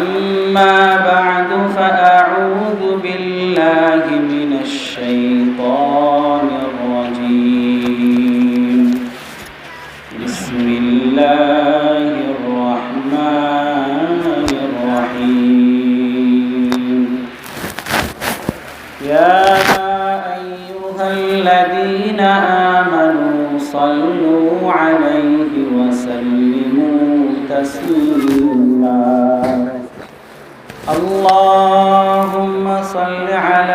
أما بعد صل على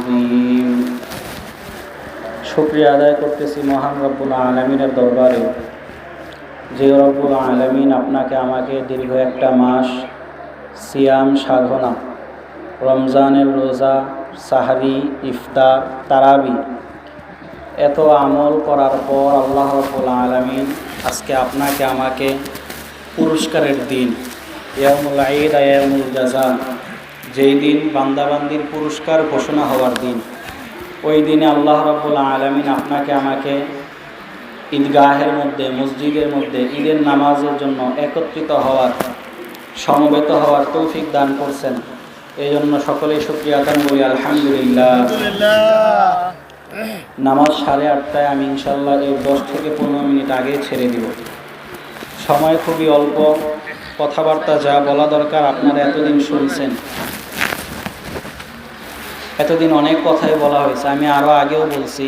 আজিম শুক্রিয়া আদায় করতেছি মহান রব্বুল আলমিনের দরবারে। যে রব্বুল আলমিন আপনাকে আমাকে দীর্ঘ একটা মাস সিয়াম, সাধনা, রমজানের রোজা, সাহারি, ইফতার, তারাবি, এত আমল করার পর আল্লাহ রব্বুল আলমিন আজকে আপনাকে আমাকে পুরস্কারের দিন ইয়ামুল আইদ আয়ামুল জাজা যেই দিন বান্দাবান্দির পুরস্কার ঘোষণা হওয়ার দিন, ওই দিনে আল্লাহ রব্বুল আলমিন আপনাকে আমাকে ঈদগাহের মধ্যে, মসজিদের মধ্যে, ঈদের নামাজের জন্য একত্রিত হওয়ার, সমবেত হওয়ার তৌফিক দান করছেন। এই জন্য সকলেই শুক্রিয়া দান বলি আলহামদুলিল্লাহ। নামাজ সাড়ে আটটায় আমি ইনশাল্লাহ এই দশ থেকে পনেরো মিনিট আগে ছেড়ে দিব। সময় খুবই অল্প, কথাবার্তা যা বলা দরকার আপনারা এতদিন শুনছেন। এতদিন অনেক কথাই বলা হয়েছে, আমি আরও আগেও বলছি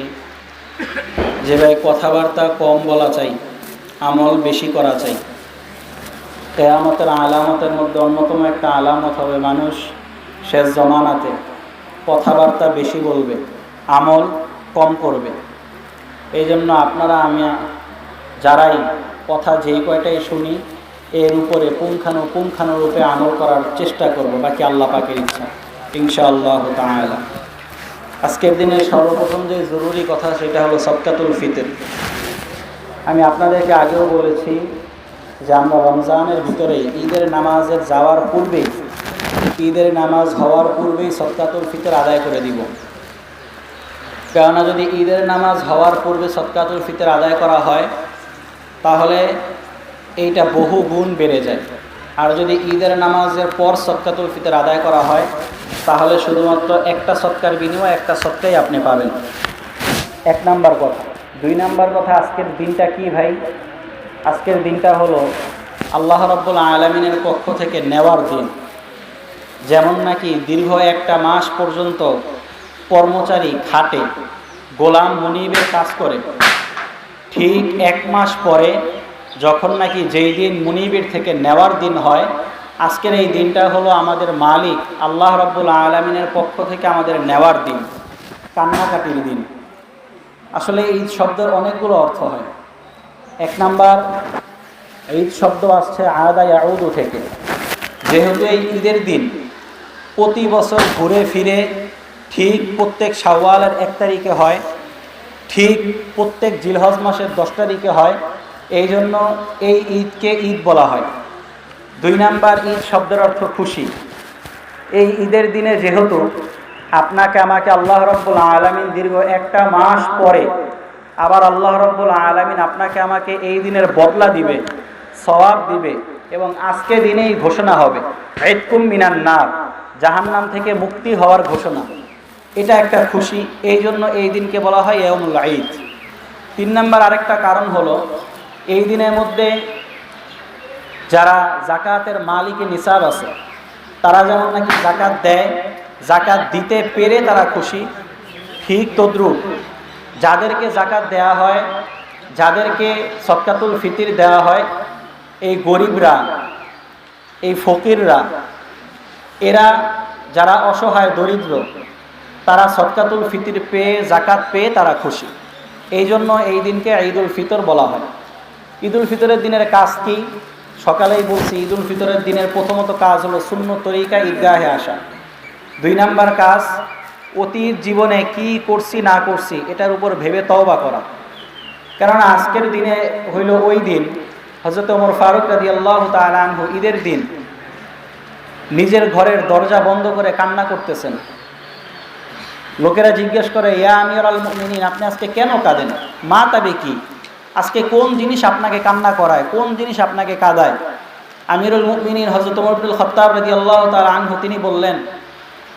যে ভাই, কথাবার্তা কম বলা চাই, আমল বেশি করা চাই। কেয়ামতের আলামতের মধ্যে অন্যতম একটা আলামত হবে মানুষ শেষ জমানাতে কথাবার্তা বেশি বলবে, আমল কম করবে। এই জন্য আপনারা, আমি, যারাই কথা যেই কয়টাই শুনি, এর উপরে পুঙ্খানু পুঙ্খানু রূপে আমল করার চেষ্টা করব, বাকি আল্লাহ পাকের ইচ্ছা। ইনশাআল্লাহ তাআলা। আজকের দিনে সর্বপ্রথম যে জরুরি কথা সেটা হলো সবকাতুল ফিতর। আমি আপনাদেরকে আগেও বলেছি যে আমরা রমজানের ভিতরে ঈদের নামাজের যাওয়ার পূর্বেই, ঈদের নামাজ হওয়ার পূর্বেই সৎকাতুল ফিতর আদায় করে দিব। কেননা যদি ঈদের নামাজ হওয়ার পূর্বে সৎকাতুল ফিতর আদায় করা হয়, তাহলে এইটা বহু গুণ বেড়ে যায়। আর যদি ঈদের নামাজের পর সৎকাতুল ফিতর আদায় করা হয় তাহলে শুধুমাত্র একটা সৎকার বিনিময়, একটা সৎকাই আপনি পাবেন। এক নাম্বার কথা। দুই নাম্বার কথা, আজকের দিনটা কি ভাই? আজকের দিনটা হলো আল্লাহ রব্বুল আলমিনের পক্ষ থেকে নেওয়ার দিন। যেমন নাকি দীর্ঘ একটা মাস পর্যন্ত কর্মচারী খাটে, গোলাম মনিবের কাজ করে। ঠিক এক মাস পরে যখন নাকি যেই দিন মুনিবের থেকে নেওয়ার দিন হয় আজকের এই দিনটা হলো আমাদের মালিক, আল্লাহ রব্বুল আলমিনের পক্ষ থেকে আমাদের নেওয়ার দিন, কান্নাকাটির দিন। আসলে ঈদ শব্দের অনেকগুলো অর্থ হয়। এক নাম্বার, ঈদ শব্দ আসছে আদা ইয়াউদু থেকে। যেহেতু এই ঈদের দিন, প্রতি বছর ঘুরে ফিরে ঠিক প্রত্যেক শাওয়ালের এক তারিখে হয়, ঠিক প্রত্যেক জিলহজ মাসের দশ তারিখে হয় এই জন্য এই ঈদকে ঈদ বলা হয়। দুই নাম্বার ঈদ শব্দের অর্থ খুশি। এই ঈদের দিনে যেহেতু আপনাকে আমাকে আল্লাহ রব্বুল আলমিন দীর্ঘ একটা মাস পরে আবার আল্লাহ রব্বুল আলমিন আপনাকে আমাকে এই দিনের বদলা দিবে, সওয়াব দিবে এবং আজকে দিনেই ঘোষণা হবে, ঈদকুম মিনান নার, জাহান্নাম থেকে মুক্তি হওয়ার ঘোষণা। এটা একটা খুশি, এই জন্য এই দিনকে বলা হয় এমুল ঈদ। তিন নম্বর আরেকটা কারণ হলো, এই দিনের মধ্যে যারা জাকাতের মালিকে নিসাব আছে, তারা যেমন নাকি জাকাত দেয় জাকাত দিতে পেরে তারা খুশি। ঠিক তদ্রুপ। যাদেরকে জাকাত দেয়া হয়, যাদেরকে সৎকাতুল ফিতির দেওয়া হয়, এই গরিবরা, এই ফকিররা, এরা যারা অসহায়, দরিদ্র, তারা সৎকাতুল ফিতির পেয়ে জাকাত পেয়ে তারা খুশি। এই জন্য এই দিনকে ঈদুল ফিতর বলা হয়। ঈদুল ফিতরের দিনের কাজ কি? সকালেই বলছি, ঈদুল ফিতরের দিনের প্রথমত কাজ হলো শূন্য তরিকা ঈদগাহে আসা। দুই নাম্বার কাজ, অতীত জীবনে কি করছি, না করছি, এটার উপর ভেবে তওবা করা। কেননা আজকের দিনে হইল ওই দিন হজরত ওমর ফারুক রাজি আল্লাহ তালহু ঈদের দিন, নিজের ঘরের দরজা বন্ধ করে কান্না করতেছেন। লোকেরা জিজ্ঞেস করে, ইয়া আমির আল আপনি আজকে কেন কাঁদেন? মা তাবে কি? আজকে কোন জিনিস আপনাকে কান্না করায়? কোন জিনিস আপনাকে কাঁদায়? আমিরুল মুমিনিন হজরত মরবুল খত্তাব রাজি আল্লাহ তাল আনহু, তিনি বললেন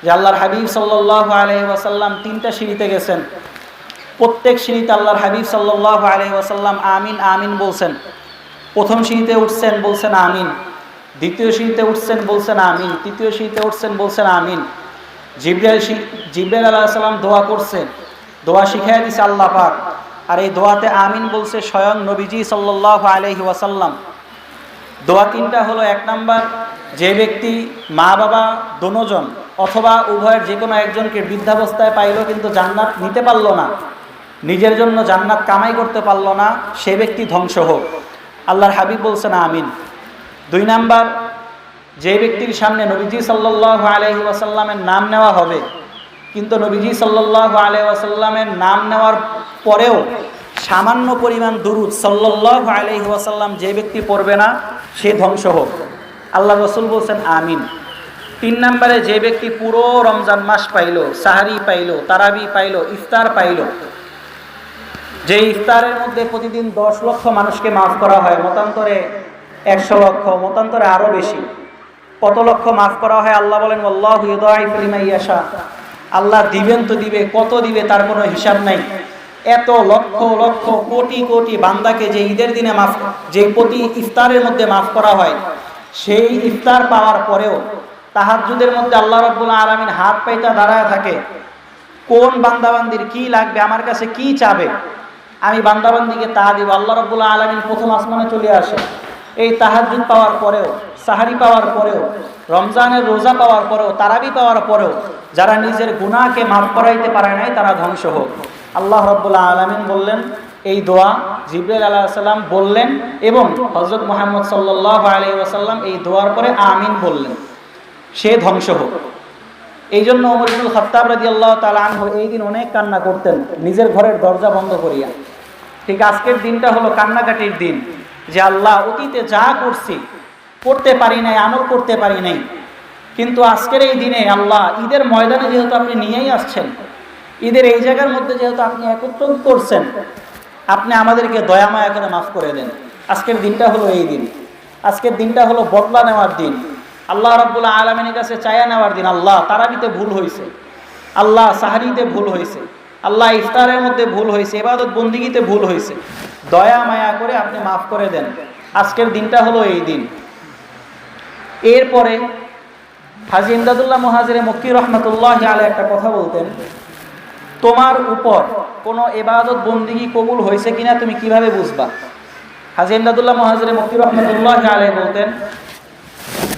যে, আল্লাহর হাবিব সাল্লাহ আলহি ওয়াসাল্লাম তিনটা সিঁড়িতে গেছেন। প্রত্যেক সিঁড়িতে আল্লাহর হাবিব সাল্লাহ আলহি ওয়াসাল্লাম আমিন আমিন বলছেন। প্রথম সিঁড়িতে উঠছেন বলছেন আমিন। দ্বিতীয় সিঁড়িতে উঠছেন বলছেন আমিন। তৃতীয় সিঁড়িতে উঠছেন বলছেন আমিন। জিব্রাইল জিব্রাইল আল্লাহ সাল্লাম দোয়া করছেন দোয়া শিখাই দিছে আল্লাহ পাক। আর এই দোয়াতে আমিন বলছে, স্বয়ং নবীজি সাল্লাহ আলহি ওয়াসাল্লাম। দোয়া তিনটা হলো, এক নাম্বার, যে ব্যক্তি মা, বাবা দোনোজন অথবা উভয়ের যে কোনো একজনকে বৃদ্ধাবস্থায় পাইল কিন্তু জান্নাত নিতে পারল না, নিজের জন্য জান্নাত কামাই করতে পারল না, সে ব্যক্তি ধ্বংস হোক। আল্লাহর হাবিব বলছেন, আমিন। দুই নাম্বার, যে ব্যক্তির সামনে নবীজি সাল্লাহ আলহি ওয়াসাল্লামের নাম নেওয়া হবে, কিন্তু নবীজি সাল্লাহ আলহি ওয়াসাল্লামের নাম নেওয়ার পরেও সামান্য পরিমাণ দুরুদ সাল্লাহ আলহি ওয়াসাল্লাম যে ব্যক্তি পড়বে না, সে ধ্বংস হোক। আল্লাহ রসুল বলছেন, আমিন। তিন নম্বরে, যে ব্যক্তি পুরো রমজান মাস পাইল, সাহারি পাইল, তারাবি পাইল, ইফতার পাইল, যে ইফতারের মধ্যে প্রতিদিন দশ লক্ষ মানুষকে মাফ করা হয়, মতান্তরে একশো লক্ষ, মতান্তরে আরও বেশি। কত লক্ষ মাফ করা হয়? আল্লাহ বলেন আল্লাহ ইয়াশা। আল্লাহ দিবেন তো দিবে, কত দিবে তার কোনো হিসাব নাই। এত লক্ষ লক্ষ কোটি কোটি বান্দাকে যে ঈদের দিনে মাফ, যে প্রতি ইফতারের মধ্যে মাফ করা হয়, সেই ইফতার পাওয়ার পরেও তাহাজুদের মধ্যে আল্লাহ রব্বুল্লাহ আলমিন হাত পাইতা দাঁড়ায় থাকে, কোন বান্দাবান্দির কি লাগবে, আমার কাছে কি চাবে? আমি বান্দাবান্দিকে তা দিব, আল্লাহ রব্বুল্লাহ আলমিন প্রথম আসমানে চলে আসে। এই তাহাজুদ পাওয়ার পরেও, সাহারি পাওয়ার পরেও, রমজানের রোজা পাওয়ার পরেও, তারাবি পাওয়ার পরেও, যারা নিজের গুণাকে মাফ করাইতে পারে নাই, তারা ধ্বংস হোক। আল্লাহ রব্বুল্লাহ আলমিন বললেন, এই দোয়া জিব্রাইল আলাহ সাল্লাম বললেন এবং হজরত মোহাম্মদ সাল্লাহ আলী ওয়াসাল্লাম এই দোয়ার পরে আমিন বললেন। সে ধ্বংস হোক। এই জন্য অমরিবুল খত্তাব রাজি আল্লাহ তালহ এই দিন অনেক কান্না করতেন, নিজের ঘরের দরজা বন্ধ করিয়া। ঠিক আজকের দিনটা হলো কান্নাকাটির দিন, যে আল্লাহ অতীতে যা করছি, করতে পারি নাই, আমল করতে পারি নাই। কিন্তু আজকের এই দিনে আল্লাহ ঈদের ময়দানে যেহেতু আপনি নিয়েই আসছেন ঈদের এই জায়গার মধ্যে যেহেতু আপনি একত্র করছেন, আপনি আমাদেরকে দয়া মায়া করে মাফ করে দেন। আজকের দিনটা হলো এই দিন। আজকের দিনটা হলো বদলা নেওয়ার দিন। আল্লাহ রব্বুল্লাহ আলমিনের কাছে চায়া নেওয়ার দিন। আল্লাহ, তারাবিতে ভুল হয়েছে আল্লাহ, সাহারিতে ভুল হয়েছে আল্লাহ, ইফতারের মধ্যে ভুল হয়েছে এবাদত বন্দিগিতে ভুল হয়েছে দয়া মায়া করে আপনি মাফ করে দেন। আজকের দিনটা হলো এই দিন। এরপরে হাজি ইমদাদুল্লাহ মহাজিরে মক্কি রহমতুল্লাহ আলে একটা কথা বলতেন। তোমার উপর কোনো এবাদত বন্দিগি কবুল হয়েছে কিনা তুমি কীভাবে বুঝবা? হাজি ইমদাদুল্লাহ মহাজিরে মক্কি রহমতুল্লাহ আলে বলতেন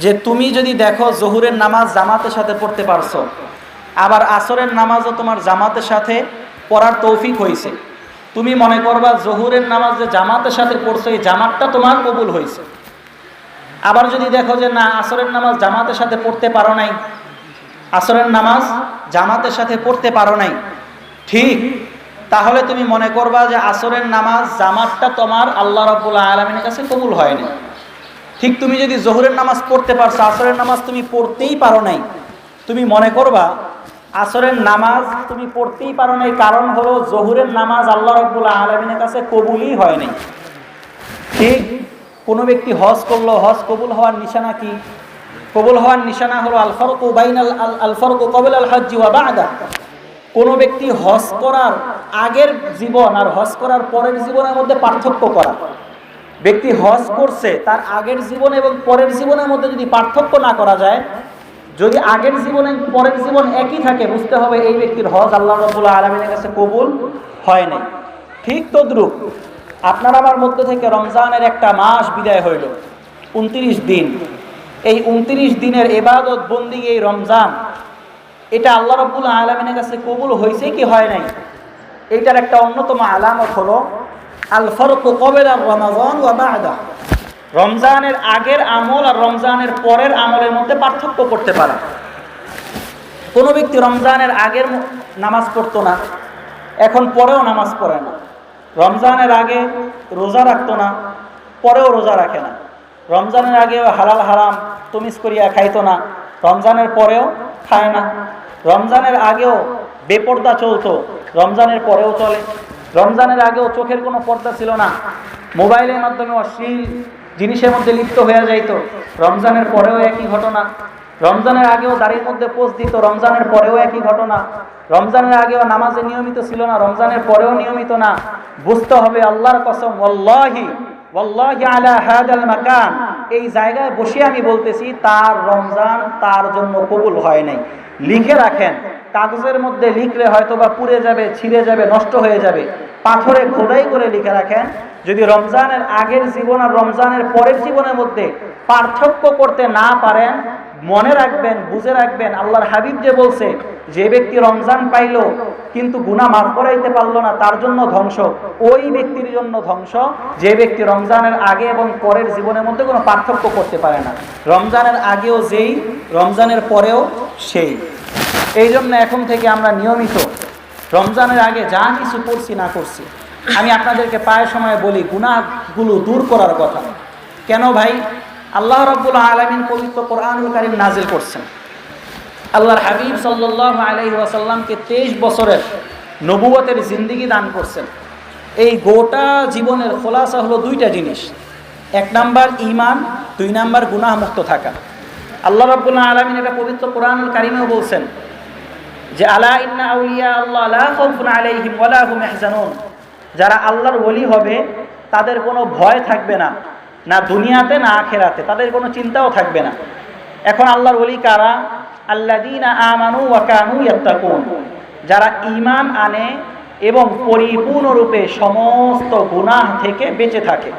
যে তুমি যদি দেখো জহুরের নামাজ জামাতের সাথে পড়তে পারছ, আবার আসরের নামাজও তোমার জামাতের সাথে পড়ার তৌফিক হয়েছে। তুমি মনে করবা জহুরের নামাজ যে জামাতের সাথে পড়ছো, এই জামাতটা তোমার কবুল হয়েছে। আবার যদি দেখো যে না, আসরের নামাজ জামাতের সাথে পড়তে পারো নাই, আসরের নামাজ জামাতের সাথে পড়তে পারো নাই ঠিক। তাহলে তুমি মনে করবা যে আসরের নামাজ, জামাতটা তোমার আল্লাহ রব্বুল আলমিনের কাছে কবুল হয়নি। ঠিক তুমি যদি জোহরের নামাজ পড়তে পারছ, আসরের নামাজ তুমি পড়তেই পারো নাই। তুমি মনে করবা, আসরের নামাজ তুমি পড়তেই পারো নাই, কারণ হলো জহুরের নামাজ আল্লাহ রব্বুল আলমিনের কাছে কবুলই হয়নি। ঠিক? কোনো ব্যক্তি হজ করল, হজ কবুল হওয়ার নিশানা কি? কবুল হওয়ার নিশানা হলো, আল ফরক আল আল ফরক কবুল আল হজ ওয়া বাদা। কোনো ব্যক্তি হজ করার আগের জীবন আর হজ করার পরের জীবনের মধ্যে পার্থক্য করা। ব্যক্তি হজ করছে, তার আগের জীবন এবং পরের জীবনের মধ্যে যদি পার্থক্য না করা যায়, যদি আগের জীবন পরের জীবন একই থাকে, বুঝতে হবে এই ব্যক্তির হজ আল্লাহ রবুল্লা আলমিনের কাছে কবুল হয় নাই। ঠিক তদ্রুপ, আপনার আমার মধ্যে থেকে রমজানের একটা মাস বিদায় হইল, উনত্রিশ দিন। এই উনত্রিশ দিনের এবাদত বন্দি এই রমজান এটা আল্লাহ রব্বুল আলমিনের কাছে কবুল হয়েছে কি হয় নাই? এইটার একটা অন্যতম আলামত হলো আল ফরক কবেল আর রমাজান রমজানের আগের আমল আর রমজানের পরের আমলের মধ্যে পার্থক্য করতে পারে। কোনো ব্যক্তি রমজানের আগের নামাজ পড়তো না, এখন পরেও নামাজ পড়ে না। রমজানের আগে রোজা রাখতো না, পরেও রোজা রাখে না। রমজানের আগে হালাল হারাম তুমিস করিয়া খাইতো না। রমজানের পরেও খায় না। রমজানের আগেও বেপর্দা চলতো, রমজানের পরেও চলে। রমজানের আগেও চোখের কোনো পর্দা ছিল না। মোবাইলের মাধ্যমে অশ্লীল জিনিসের মধ্যে লিপ্ত হয়ে যাইতো। রমজানের পরেও একই ঘটনা। রমজানের আগেও দাড়ির মধ্যে পোস্ট দিত, রমজানের পরেও একই ঘটনা। রমজানের আগেও নামাজে নিয়মিত ছিল না, রমজানের পরেও নিয়মিত না। বুঝতে হবে আল্লাহর কসম, ওয়াল্লাহি আলা মাকান এই জায়গায় বসে আমি বলতেছি, তার রমজান তার জন্য কবুল হয় নাই। লিখে রাখেন, কাগজের মধ্যে লিখলে হয়তো বা পুড়ে যাবে, ছিঁড়ে যাবে, নষ্ট হয়ে যাবে। পাথরে খোদাই করে লিখে রাখেন, যদি রমজানের আগের জীবন আর রমজানের পরের জীবনের মধ্যে পার্থক্য করতে না পারেন, মনে রাখবেন, বুঝে রাখবেন, আল্লাহর হাবিব যে বলছে যে ব্যক্তি রমজান পাইলো, কিন্তু গুণা মাফ করাইতে পারল না, তার জন্য ধ্বংস। ওই ব্যক্তির জন্য ধ্বংস, যে ব্যক্তি রমজানের আগে এবং পরের জীবনের মধ্যে কোনো পার্থক্য করতে পারে না। রমজানের আগেও যেই, রমজানের পরেও সেই। এই জন্য এখন থেকে আমরা নিয়মিত রমজানের আগে যা কিছু করছি, না করছি। আমি আপনাদেরকে প্রায় সময় বলি গুণাগুলো দূর করার কথা। কেন ভাই? আল্লাহ রব্বুল আলমিন পবিত্র কোরআনুল কারিম নাজিল করছেন। আল্লাহর হাবিব সাল্লাহ আলহি ওয়াসাল্লামকে তেইশ বছরের নবুয়তের জিন্দিগি দান করছেন। এই গোটা জীবনের খোলাসা হলো দুইটা জিনিস। এক নাম্বার ইমান দুই নাম্বার গুনাহমুক্ত থাকা। আল্লাহ রব্বুল্লাহ আলমিন এটা পবিত্র কোরআনুল কারিমেও বলছেন যে, আলা আল্লাহ যারা আল্লাহর ওলি হবে, তাদের কোনো ভয় থাকবে না না দুনিয়াতে, না আখেরাতে। তাদের কোনো চিন্তাও থাকবে না। এখন আল্লাহর ওলি কারা? যারা ঈমান আনে এবং পরিপূর্ণরূপে সমস্ত গুনাহ থেকে বেঁচে থাকে।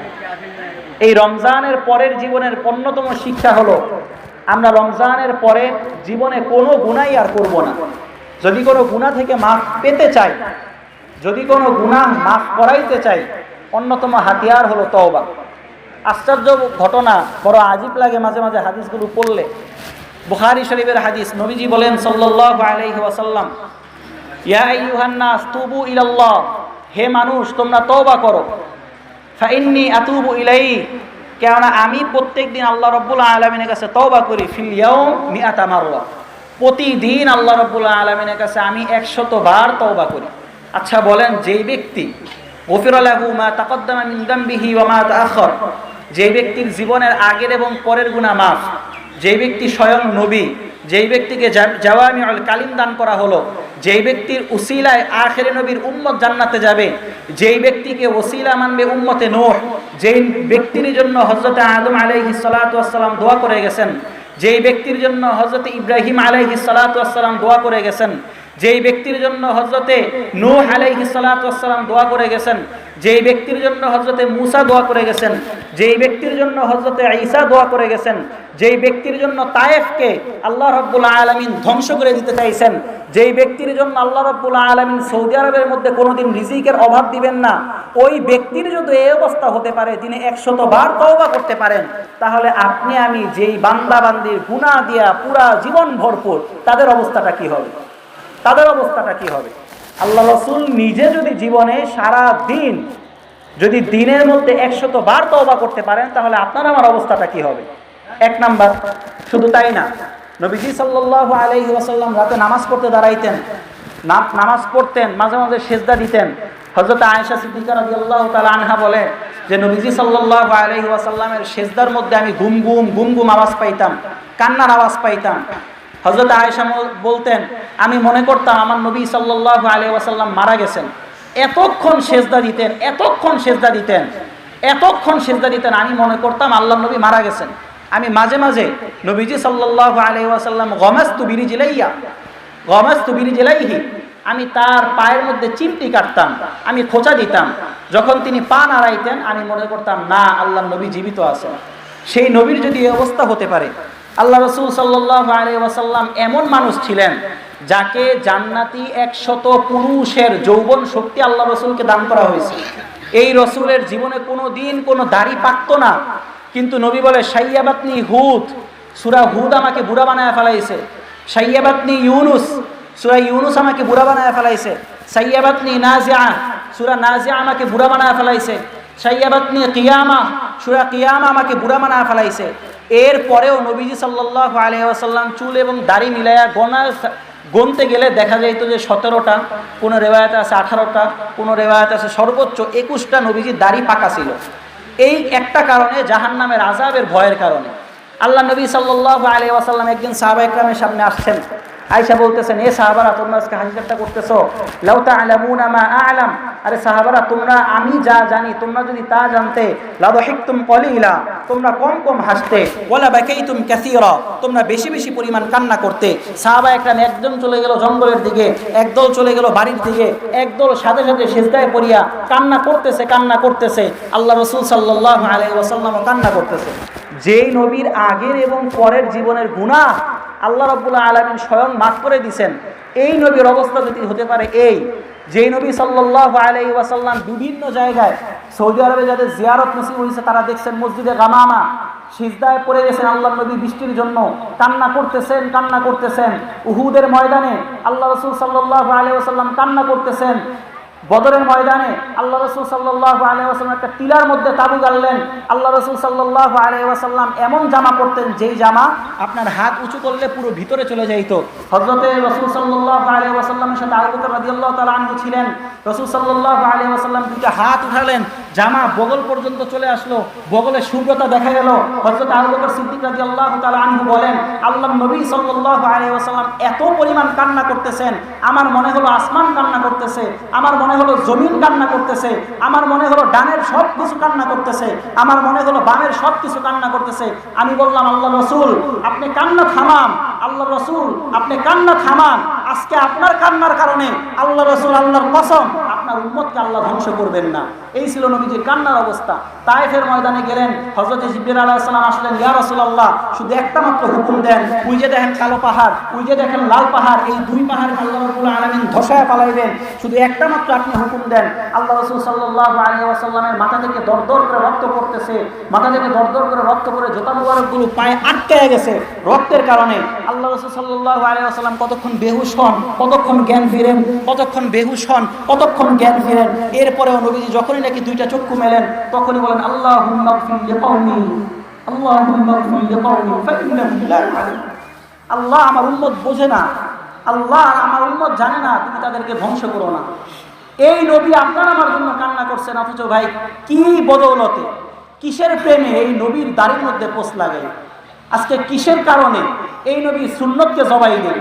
এই রমজানের পরের জীবনের অন্যতম শিক্ষা হলো, আমরা রমজানের পরে জীবনে কোনো গুণাই আর করব না। যদি কোনো গুণা থেকে মাফ পেতে চাই, যদি কোনো গুণা মাফ করাইতে চাই, অন্যতম হাতিয়ার হলো তওবা। আশ্চর্য ঘটনা, বড় আজীব লাগে মাঝে মাঝে হাদিসগুলো পড়লে। বুখারি শরীফের হাদিস, নবীজি বলেন সাল্লাল্লাহু আলাইহি ওয়াসাল্লাম, ইয়া আইয়ুহান নাস তুবু ইলাল্লাহ, হে মানুষ, তোমরা তওবা করো। ফাইন্নি আতুবু ইলাই কেননা আমি প্রত্যেক দিন আল্লাহ রব্বুল আলমিনের কাছে তওবা করি, ফিল ইয়াউম মিআতা মাররা। প্রতিদিন আল্লাহ রব্বুল আলমিনের কাছে আমি একশত বার তওবা করি। আচ্ছা বলেন, যেই ব্যক্তি, গফির লাহু মা তাকদ্দামা মিন দামবিহি ওয়া মা তাআখার যেই ব্যক্তির জীবনের আগের এবং পরের গুনাহ মাফ যেই ব্যক্তি স্বয়ং নবী, যেই ব্যক্তিকে জাওয়ামি আল কালিম দান করা হলো, যেই ব্যক্তির উসিলায় আখেরে নবীর উম্মত জান্নাতে যাবে, যেই ব্যক্তিকে ওসিলা মানবে উম্মতে নোহ, যেই ব্যক্তির জন্য হজরত আদম আলাইহি সালাতাম দোয়া করে গেছেন, যেই ব্যক্তির জন্য হজরত ইব্রাহিম আলাইহি সালাতাম দোয়া করে গেছেন যেই ব্যক্তির জন্য হজরতে নূহ আলাইহি সালাতাম দোয়া করে গেছেন, যেই ব্যক্তির জন্য হজরতে মুসা দোয়া করে গেছেন, যেই ব্যক্তির জন্য হজরতে ঈসা দোয়া করে গেছেন, যেই ব্যক্তির জন্য তায়েফকে আল্লাহ রব্বুল আলমিন ধ্বংস করে দিতে চাইছেন, যেই ব্যক্তির জন্য আল্লাহ রব্বুল আলমিন সৌদি আরবের মধ্যে কোনোদিন রিজিকের অভাব দিবেন না, ওই ব্যক্তির যদি এই অবস্থা হতে পারে তিনি একশত বার তওবা করতে পারেন, তাহলে আপনি আমি যেই বান্দা বান্দির গুণা দিয়া পুরা জীবন ভরপুর, তাদের অবস্থাটা কি হবে? তাদের অবস্থাটা কি হবে? আল্লাহ রসুল নিজে যদি জীবনে সারা দিন যদি দিনের মধ্যে একশত বার তওবা করতে পারেন, তাহলে আপনার আমার অবস্থাটা কি হবে? এক নাম্বার, শুধু তাই না, নবীজি সাল্লাল্লাহু আলাইহি ওয়াসাল্লাম রাতে নামাজ পড়তে দাঁড়াইতেন নামাজ পড়তেন, মাঝে মাঝে সেজদা দিতেন। হযরত আয়েশা সিদ্দিকা রাদিয়াল্লাহু তাআলা আনহা বলে যে, নবীজি সাল্লাল্লাহু আলাইহি ওয়াসাল্লামের সেজদার মধ্যে আমি গুম গুম গুম গুম আওয়াজ পাইতাম, কান্নার আওয়াজ পাইতাম। হজরত আয়েশা বলতেন, আমি মনে করতাম আমার নবী সাল্লাল্লাহু আলাইহি ওয়াসাল্লাম মারা গেছেন। এতক্ষণ সেজদা দিতেন, এতক্ষণ সেজদা দিতেন, এতক্ষণ সেজদা দিতেন, আমি মনে করতাম আল্লাহ নবী মারা গেছেন। আমি মাঝে মাঝে নবীজি সাল্লাল্লাহু আলাইহি ওয়াসাল্লাম, গমাস্তু বিরি জিলাইয়া, গমাস্তু বিরি জিলাইহি। আমি তার পায়ের মধ্যে চিমটি কাটতাম, আমি খোঁচা দিতাম। যখন তিনি পা নাড়াইতেন, আমি মনে করতাম, না আল্লাহ নবী জীবিত আছেন। সেই নবীর যদি এই অবস্থা হতে পারে আল্লাহ রসুল সাল্লাহ এমন মানুষ ছিলেন যাকে জান্নাতি একশত পুরুষের যৌবন শক্তি আল্লাহ রসুলকে দান করা হয়েছে। এই রসুলের জীবনে কোনো দিন কোনো দাড়ি পাকতো না। কিন্তু নবী বলে সাইয়াবাতনি হুদ। সুরা হুদ আমাকে বুড়া বানায় ফেলাইছে। সাইয়াবাতনি ইউনুস। সুরা ইউনুস আমাকে বুড়া বানায় ফেলাইছে। সাইয়াবাতনি নাজিয়া সুরা নাজিয়া আমাকে বুড়া বানায় ফেলাইছে। সাইয়াবাতনি কিয়ামা। সুরা কিয়ামা আমাকে বুড়া বানায় ফেলাইছে। এর পরেও নবীজি সাল্লাহ আলহাম চুল এবং দাড়ি মিলাইয়া গনা গনতে গেলে দেখা যাইতো যে সতেরোটা, কোনো রেওয়ায়তে আছে আঠারোটা, কোনো রেওয়ায়তে আছে সর্বোচ্চ একুশটা নবীজি দাড়ি পাকা ছিল। এই একটা কারণে জাহান নামের আজাবের ভয়ের কারণে। আল্লাহ নবী সাল্লাহ আলী ওয়াসাল্লাম একদিন সাহাবা একরামের সামনে আসছেন। আয়সা বলতেছেন, এ সাহাবারা, তোমরা আজকে হাসি ঠাট্টা করতেছো? লাউতা আলামুনা মা আলাম। আরে সাহাবারা, তোমরা, আমি যা জানি, তোমরা যদি তা জানতে, লাদহিকতুম কলিলা। তোমরা কম কম হাসতে। ওয়ালা বাকাইতুম কাসীরা। তোমরা বেশি বেশি পরিমাণ কান্না করতে। সাহাবা একরাম একজন চলে গেল জঙ্গলের দিকে, একদল চলে গেল বাড়ির দিকে, একদল সাথে সাথে সেজদায় পড়িয়া কান্না করতেছে কান্না করতেছে। আল্লাহ রসুল সাল্লাল্লাহু আলাইহি ওয়াসাল্লামও কান্না করতেছে। যেই নবীর আগের এবং পরের জীবনের গুনাহ আল্লাহ রব্বুল্লাহ আলমিন স্বয়ং মাফ করে দিছেন, এই নবীর অবস্থা যদি হতে পারে এই, যেই নবী সাল্লাহ আলাই ওয়াসাল্লাম বিভিন্ন জায়গায় সৌদি আরবে যাদের জিয়ারত নসিব হয়েছে, তারা দেখছেন মসজিদে গামামা, সিজদায় পড়ে গেছেন আল্লাহ নবী বৃষ্টির জন্য, কান্না করতেছেন কান্না করতেছেন। উহুদের ময়দানে আল্লাহ রসুল সাল্লাহ আলাই ওয়াসাল্লাম কান্না করতেছেন। বদরের ময়দানে আল্লাহ রসুল সাল্লাহ আলহাম একটা টিলার মধ্যে তাবু গাড়লেন। আল্লাহ রসুল সাল্লাহ আলহাম এমন জামা পরতেন যেই জামা আপনার হাত উঁচু করলে পুরো ভিতরে চলে যাইত। হজরতে রসুল সাল্লাহ আলহামের সাথে আলবুত রাজিয়াল্লাহ তালা আনহু ছিলেন। রসুল সাল্লাহ আলহাম দুইটা হাত উঠালেন। জামা বগল পর্যন্ত চলে আসলো। বগলের শুভ্রতা দেখা গেল। হজরত আবুবকর সিদ্দিক রাজি আল্লাহ আনহু বলেন, আল্লাহ নবী সাল্লাহ আলহাম এত পরিমাণ কান্না করতেছেন। আমার মনে হলো আসমান কান্না করতেছে, আমার মনে হলো জমিন কান্না করতেছে, আমার মনে হলো ডানের সব কিছু কান্না করতেছে, আমার মনে হলো বামের সব কিছু কান্না করতেছে। আমি বললাম, আল্লাহ রসুল, আপনি কান্না থামান, আল্লাহ রসুল, আপনি কান্না থামান। আজকে আপনার কান্নার কারণে আল্লাহ রসুল আল্লাহর কসম আপনার উম্মতকে আল্লাহ ধ্বংস করবেন না। এই ছিল নবীজির কান্নার অবস্থা। তাইফের ময়দানে গেলেন হজরত জিবির আলাহিসাল্লাম আসলেন, ইয়া রসুল আল্লাহ শুধু একটা মাত্র হুকুম দেন উই যে দেখেন কালো পাহাড় উই যে দেখেন লাল পাহাড়, এই দুই পাহাড় আল্লাহ রবুল আলমিন ধসায় পালাইবেন। শুধু একটা মাত্র আপনি হুকুম দেন। আল্লাহ রসুল সাল্লাহ আলী আসাল্লামের মাথা থেকে দর দর করে রক্ত পড়তেছে। মাথা থেকে দর দর করে রক্ত পড়ে জোতা মুবারকগুলো পায়ে আটকে গেছে রক্তের কারণে। আল্লাহ রসুল সাল্লাহ আলী আসাল্লাম কতক্ষণ বেহুশ হন, কতক্ষণ জ্ঞান ফিরেন, কতক্ষণ বেহুশ হন, কতক্ষণ জ্ঞান ফিরেন। এরপরেও নবীজি যখনই নাকি দুইটা চক্ষু মেলেন, তখনই বলেন আল্লাহ আল্লাহ আমার উম্মত বোঝে না। আল্লাহ আমার উম্মত জানে না, তুমি তাদেরকে ধ্বংস করো না। এই নবী আপনার আমার জন্য কান্না করছেন, অথচ ভাই, কি বদৌলতে? কিসের প্রেমে এই নবীর দাড়ির মধ্যে পোষ লাগে? আজকে কিসের কারণে এই নবী সুন্নতকে জবাই দেন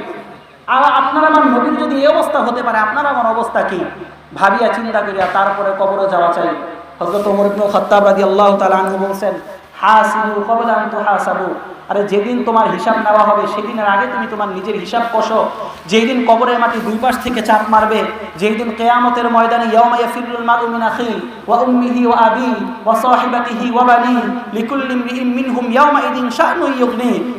আর আপনার আমার নবীর যদি এই অবস্থা হতে পারে, আপনার আমার অবস্থা কি? ভাবিয়া চিন্তা করিয়া তারপরে কবরে যাওয়া চাই। হজরত ওমর ইবনে খাত্তাব রাদিয়াল্লাহু তাআলা আনহু বলছেন হাসিবু কবলা আন তুহাসাবু আরে যেদিন তোমার হিসাব নেওয়া হবে, সেদিনের আগে তুমি তোমার নিজের হিসাব কষো। যেই দিন কবরের মাটি দুই পাশ থেকে চাপ মারবে যেই দিন কেয়ামতের ময়দানে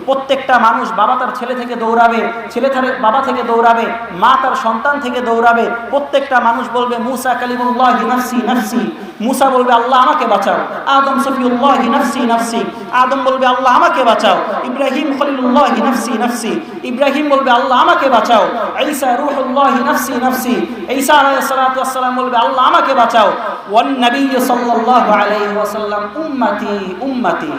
প্রত্যেকটা মানুষ বাবা তার ছেলে থেকে দৌড়াবে, ছেলে তার বাবা থেকে দৌড়াবে, মা তার সন্তান থেকে দৌড়াবে। প্রত্যেকটা মানুষ বলবে, মুসা কালিমুল্লাহি নাফসি নাফসি। মুসা বলবে, আল্লাহ আমাকে বাঁচাও। আদম সফিউল্লাহি নাফসি নাফসি। আদম বলবে, আল্লাহ আমাকে বাঁচাও। ইব্রাহিম খলিলুল্লাহ নাফসি নাফসি। ইব্রাহিম বলবে, আল্লাহ আমাকে বাঁচাও। ঈসা রূহুল্লাহ নাফসি নাফসি। ঈসা আলাইহিস সালাতু ওয়াসসালাম বলবে, আল্লাহ আমাকে বাঁচাও। ওয়ান নবী সাল্লাল্লাহু আলাইহি ওয়াসাল্লাম, উম্মতি উম্মতি।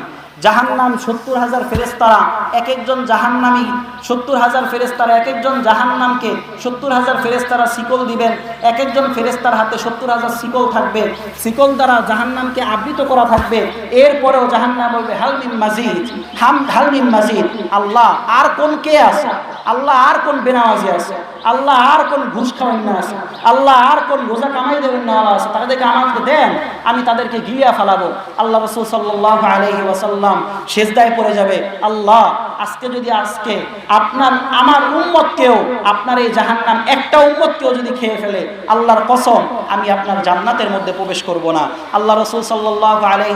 জাহান্নাম সত্তর হাজার ফেরেস্তারা এক একজন জাহান্নামী, সত্তর হাজার ফেরেস্তারা এক একজন জাহান্নামকে সত্তর হাজার ফেরেস্তারা শিকল দিবেন এক একজন ফেরেস্তার হাতে সত্তর হাজার শিকল থাকবে। শিকল দ্বারা জাহান্নামকে আবৃত করা থাকবে। এরপরেও জাহান্নাম বলবে হালমিন মাজিদ, হাম হালমিন মাজিদ, আল্লাহ আর কোন কে আছে? আল্লাহ আর কোন বেনামাজি আছে? আল্লাহ আর কোন ঘুষ খাওয়ান না আছে? আল্লাহ আর কোন রোজা কামাই দেবেন না আছে? তাদেরকে আমাকে দেন, আমি তাদেরকে গিলিয়া ফেলাবো। আল্লাহ রসুল সাল্লাহ আলহি ওয়াসাল্লাম শেষদায় পড়ে যাবে। আল্লাহ, আজকে যদি আজকে আপনার, আমার উম্মতকেও, আপনার এই জাহান নাম একটা উম্মতকেও যদি খেয়ে ফেলে, আল্লাহর কসম, আমি আপনার জান্নাতের মধ্যে প্রবেশ করব না। আল্লাহ রসুল সাল্লাহ আলহি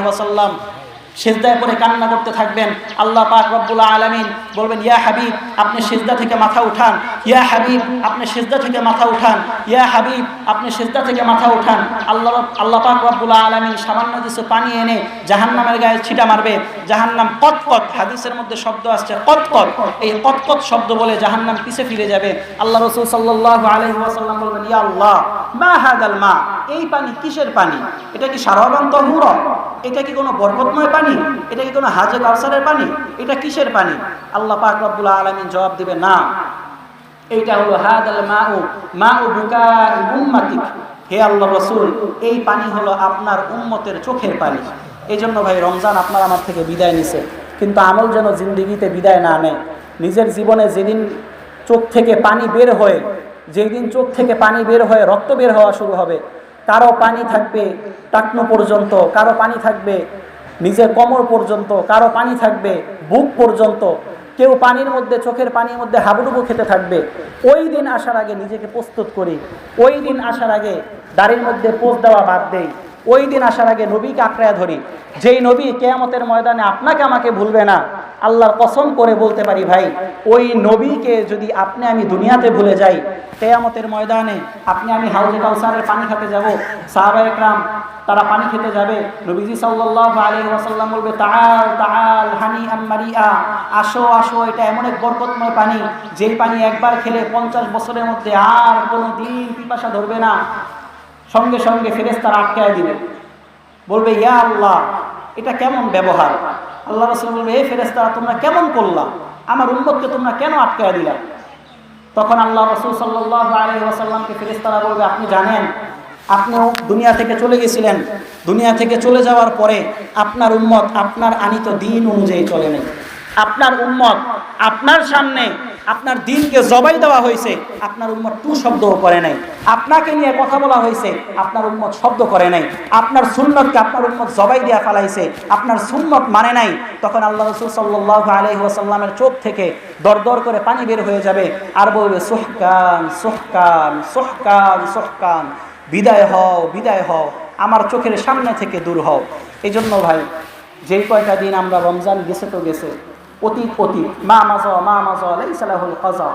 সেজদায় করে কান্না করতে থাকবেন। আল্লাহ পাক রব্বুল আলামিন বলবেন, ইয়া হাবিব, আপনি সেজদা থেকে মাথা উঠান। ইয়া হাবিব, আপনি সেজদা থেকে মাথা উঠান। ইয়া হাবিব, আপনি সেজদা থেকে মাথা উঠান। আল্লাহ আল্লাহ পাক রব্বুল আলামিন সামান্য কিছু পানি এনে জাহান্নামের গায়ে ছিটা মারবে। জাহান্নাম কতকত হাদিসের মধ্যে শব্দ আসছে কতকত এই কতকত শব্দ বলে জাহান্নাম পিছে ফিরে যাবে। আল্লাহ রসুল সাল্লাল্লাহু আলাইহি বলবেন, ইয়া আল্লাহ মা হাদাল মা, এই পানি কিসের পানি? এটা কি সারাবান তহুর? এটা কি কোনো বরকতময় পানি? এটা কি কোনো হাজে কাউসারের পানি? এটা কিসের পানি? আল্লাহ পাক রব্বুল আলামিন জবাব দিবে না। এইটা হলো হাদাল মাউ মাউ বুকা উম্মাতিক। হে আল্লাহ রসুল, এই পানি হলো আপনার উম্মতের চোখের পানি। এই জন্য ভাই, রমজান আপনার আমার থেকে বিদায় নিছে। কিন্তু আমল যেন জিন্দিগিতে বিদায় না নেয়। নিজের জীবনে যেদিন চোখ থেকে পানি বের হয়ে যেই দিন চোখ থেকে পানি বের হয়ে রক্ত বের হওয়া শুরু হবে কারও পানি থাকবে টাকনো পর্যন্ত, কারও পানি থাকবে নিজের কোমর পর্যন্ত, কারও পানি থাকবে বুক পর্যন্ত। কেউ পানির মধ্যে, চোখের পানির মধ্যে হাবুডুবু খেতে থাকবে। ওই দিন আসার আগে নিজেকে প্রস্তুত করি। ওই দিন আসার আগে দাড়ির মধ্যে পোষ দেওয়া বাদ দেই। ওই দিন আসার আগে নবীকে আঁকড়ায় ধরি। যেই নবী কেয়ামতের ময়দানে আপনাকে আমাকে ভুলবে না। আল্লাহর কসম করে বলতে পারি ভাই, ওই নবীকে যদি আপনি আমি দুনিয়াতে ভুলে যাই, কেয়ামতের ময়দানে আপনি আমি হাউজে কাউসারের পানি খেতে যাব সাহাবা একরাম তারা পানি খেতে যাবে, নবীজি সাল্লাল্লাহু আলাইহি ওয়াসাল্লাম বলবে, তাআল তাআল, হানি আম্মারিয়া আসো আসো, এটা এমন এক বরকতময় পানি, যেই পানি একবার খেলে পঞ্চাশ বছরের মধ্যে আর কোনো দিন পিপাসা ধরবে না। সঙ্গে সঙ্গে ফেরেস্তারা আটকায় দিবে। বলবে, ইয়া আল্লাহ, এটা কেমন ব্যবহার? আল্লাহ রসুল বলবে এই ফেরেস্তারা তোমরা কেমন করলাম আমার উন্মতকে তোমরা কেন আটকে দিলা? তখন আল্লাহ রসুল সাল্লাহ আলী ওয়াসাল্লামকে ফেরেস্তারা বলবে, আপনি জানেন, আপনিও দুনিয়া থেকে চলে গেছিলেন। দুনিয়া থেকে চলে যাওয়ার পরে আপনার উম্মত আপনার আনিত দিন অনুযায়ী চলে নেই। আপনার উম্মত আপনার সামনে আপনার দিনকে জবাই দেওয়া হয়েছে, আপনার উম্মত টু শব্দও করে নাই। আপনাকে নিয়ে কথা বলা হয়েছে, আপনার উম্মত শব্দ করে নাই। আপনার সুন্নতকে আপনার উম্মত জবাই দেওয়া ফেলাইছে, আপনার সুন্নত মানে নাই। তখন আল্লাহ রসুল সাল্লাহ আলহি ওয়াসাল্লামের চোখ থেকে দর দর করে পানি বের হয়ে যাবে আর বলবে, সোহকান সোহকান সোহকান সোহকান। বিদায় হও বিদায় হও। আমার চোখের সামনে থেকে দূর হও। এই জন্য ভাই, যেই কয়টা দিন আমরা রমজান গেছে তো গেছে অতীত অতীত মা মাজ মা মাজ আলাইসালাহুল কাজা।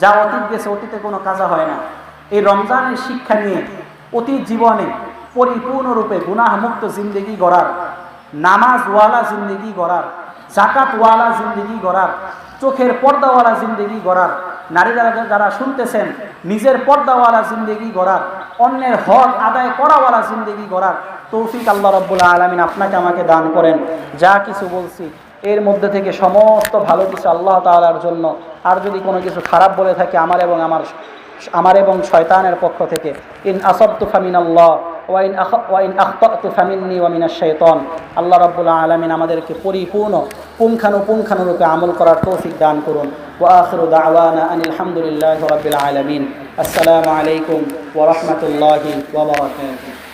যা অতীত গেছে, অতীতে কোনো কাজা হয় না। এই রমজানের শিক্ষা নিয়ে অতীত জীবনে পরিপূর্ণরূপে গুনাহমুক্ত জিন্দগি গড়ার, নামাজওয়ালা জিন্দগি গড়ার জাকাতওয়ালা জিন্দগি গড়ার, চোখের পর্দাওয়ালা জিন্দগি গড়ার নারীরা যারা শুনতেছেন, নিজের পর্দাওয়ালা জিন্দগি গড়ার, অন্যের হক আদায় করাওয়ালা জিন্দগি গড়ার, তৌফিক আল্লাহ রব্বুল আলমিন আপনাকে আমাকে দান করেন। যা কিছু বলছি এর মধ্যে থেকে সমস্ত ভালো কিছু আল্লাহ তাআলার জন্য। আর যদি কোনো কিছু খারাপ বলে থাকে আমার এবং আমার আমার এবং শয়তানের পক্ষ থেকে, ইন আসবতু ফামিন আল্লাহ ওয়াইন ওয়াইন আখতু ফামিন্নি ওয়ামিনা শৈতন আল্লাহ রব্বুল আলমিন আমাদেরকে পরিপূর্ণ পুঙ্খানুপুঙ্খানুরূপে আমল করার তৌফিক দান করুন। ওয়াখির দাওয়ানা আনিল হামদুলিল্লাহ রবিল আলমিন। আসসালামু আলাইকুম ওরহমতুল্লাহি ওবরাকাতুহু